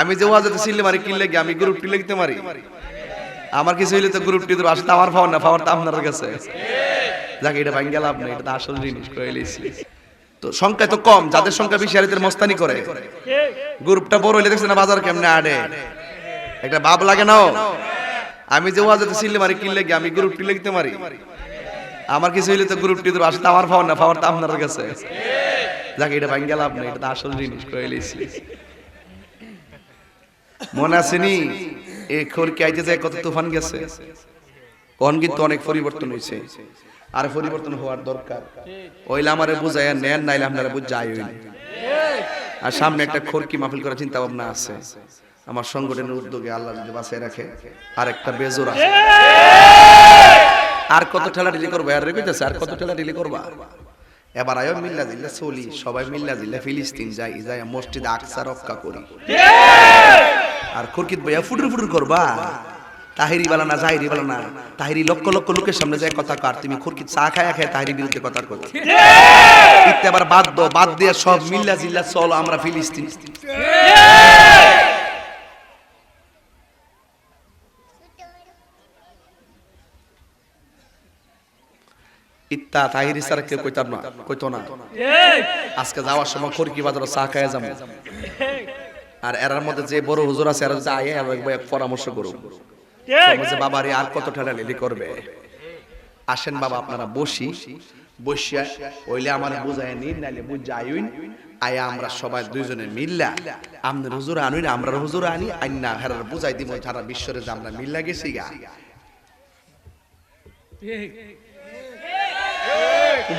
আমি যে ওয়াজতে সিলে মারি, কিনলে গিয়ে আমি গ্রুপটি লিখতে মারি। আমার কিছু হইলে তো গ্রুপটি তো আসলে আমার পাওয়ার না, পাওয়ার তো আপনার কাছে। যাক, এটা ভাঙ্গে লাভ নেই, এটা তো আসল জিনিস করে লইছি। তো সংখ্যা তো কম, যাদের সংখ্যা বেশি, আর এদের মস্তানি করে। গ্রুপটা বড় হইলে দেখছেন না বাজার কেমনে আড়ে। একটা ভাব লাগে না আমি যে ওয়াজতে সিলে মারি, কিনলে গিয়ে আমি গ্রুপটি লিখতে মারি। আমার কিছু হইলে তো গ্রুপটি তো আসলে আমার পাওয়ার না, পাওয়ার তো আপনার কাছে। যাক, এটা ভাঙ্গে লাভ নেই, এটা তো আসল জিনিস করে লইছি। মনে আসেনি? এ খড়কি আইতে যায়? কত তুফান গেছে? কোন কিন্তু অনেক পরিবর্তন হয়েছে আর পরিবর্তন হওয়ার দরকার। ওইলে আমারে বুঝাইয়া নেন নাইলে আপনারা বুঝাই আর সামনে একটা খড়কি মাহফিল করার চিন্তা ভাবনা আছে। আমার সংগঠনের উদ্যোগে আল্লাহ যদি বাঁচিয়ে রাখে আর একটা বেজোর আছে। আর কত ঠেলা ঢিলি করব? আর রেখেছে আর কত ঠেলা ডিলি করবা? এবার আয়ো মিল্লা জিল্লা চলি, সবাই মিল্লা জিল্লা ফিলিস্তিন যাই যাই মসজিদ আকসা রক্ষা করি। আর খুরকিত ভাইয়া ফুটুর ফুটুর করবা। তাহিরি বালা না, জাহিরি বালা না। তাহিরি লক্ষ লক্ষ লোকের সামনে যায় কথা কার তুমি খুরকিত চা খায় খায় তাহিরি বিরুদ্ধে কথা কর ইত্যা আবার বাদ দো বাদ দিয়ে সব মিল্লা জিল্লা চলো আমরা ফিলিস্তিন। ইত্যা তাহিরি স্যার কেউ কইতাম না, কইতো না। আজকে যাওয়ার সময় খড়কি বাজার চা খায় যাব। আর এরার মধ্যে যে বড় হুজুর আছে এরা যদি আয়ে একবার এক পরামর্শ করুক বলছে বাবা রে আর কত ঠাডা লিলি করবে? আসেন বাবা আপনারা বসি। বসিয়া ওইলে আমার বুঝায় নিন নাইলে বুঝ যাইন আয়া আমরা সবাই দুইজনে মিল্লা। আমাদের হুজুর আনুন আমরা হুজুর আনি। আইন হেরার বুঝাই দিব সারা বিশ্বরে যে আমরা মিল্লা গেছি গা।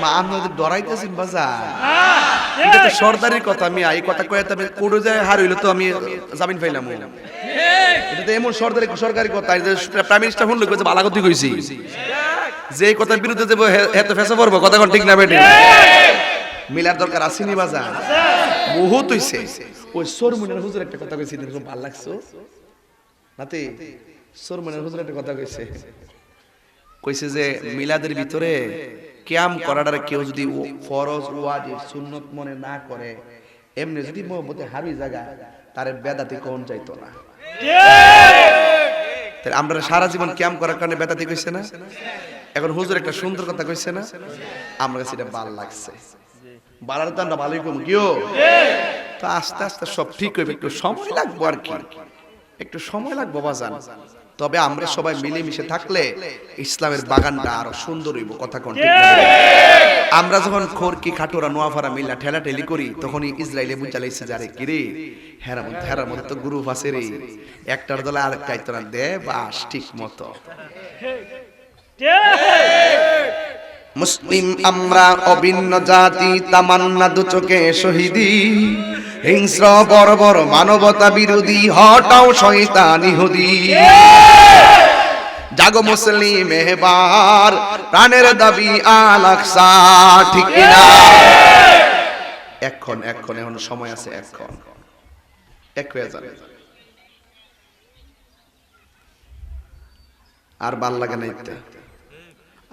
মা আপনাদের ডরাইতেছেন বাজার। এটা তো সর্দারের কথা আমি এই কথা কয়ে তবে কোড়ো যায় হার হইল তো আমি জামিন পাইলাম। এটা তো এমন সরকারি সরকারি কথা যে প্রাইম মিনিস্টার ফোন কইছে বালা কথা কইছি। যে এই কথার বিরুদ্ধে দেব হেতে ফেসে পড়ব কথা কোন ঠিক না বেটি? মিলার দরকার আসেনি বাজার? বহুত হইছে। ওই সরমুনের হুজুর একটা কথা কইছি দেখো ভালো লাগছো নাতে সরমুনের হুজুর একটা কথা কইছে। কইছে যে মিলাদের ভিতরে ক্যাম করাটার কেউ যদি ফরজ ওয়াজিব সুন্নত মনে না করে এমনি যদি মোহব্বতে হাবি জায়গা তার বেদাতি কোন চাইতো না। তাহলে আমরা সারা জীবন ক্যাম করার কারণে বেদাতি কইছে না? এখন হুজুর একটা সুন্দর কথা কইছে না? আমরা কাছে এটা ভালো লাগছে। বালার তো আমরা ভালোই কম কিও তো আস্তে আস্তে সব ঠিক হইবে একটু সময় লাগবো আর কি। একটু সময় লাগবো বাজান। তবে আমরা সবাই মিলেমিশে থাকলে ইসলামের বাগানটা আরও সুন্দর হইব কথা কোন আমরা যখন খোরকি খাটোরা নোয়াফারা মিল্লা ঠেলা ঠেলি করি তখনই ইসরায়েলে বুঝালাইছে যারে কিরে হেরার মধ্যে তো গ্রুপ আছে রে। একটার দলে আরেকটা আইতনা দে বাস ঠিক মতো। মুসলিম আমরা অভিন্ন জাতি তামান্না দু চোখে শহীদি। হিংস্র বড় মানবতা বিরোধী, হটাও শয়তান ইহুদি। জাগো মুসলিম, এবার প্রাণের দাবি আলাকসা ঠিক কিনা এখন এখন এখন সময় আছে, এখন। এক হয়ে যাবে। আর ভালো লাগে না ইত্যা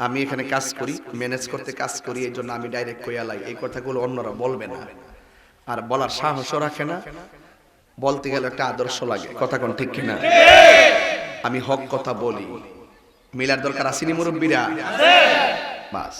আমি এখানে কাজ করি ম্যানেজ করতে কাজ করি, এই জন্য আমি ডাইরেক্ট কইয়ালাই এই কথাগুলো অন্যরা বলবে না। আর বলার সাহসও রাখে না। বলতে গেলে একটা আদর্শ লাগে। কথা কোন ঠিক কিনা? আমি হক কথা বলি। মিলার দরকার আসিনি মুরব্বীরা? বাস।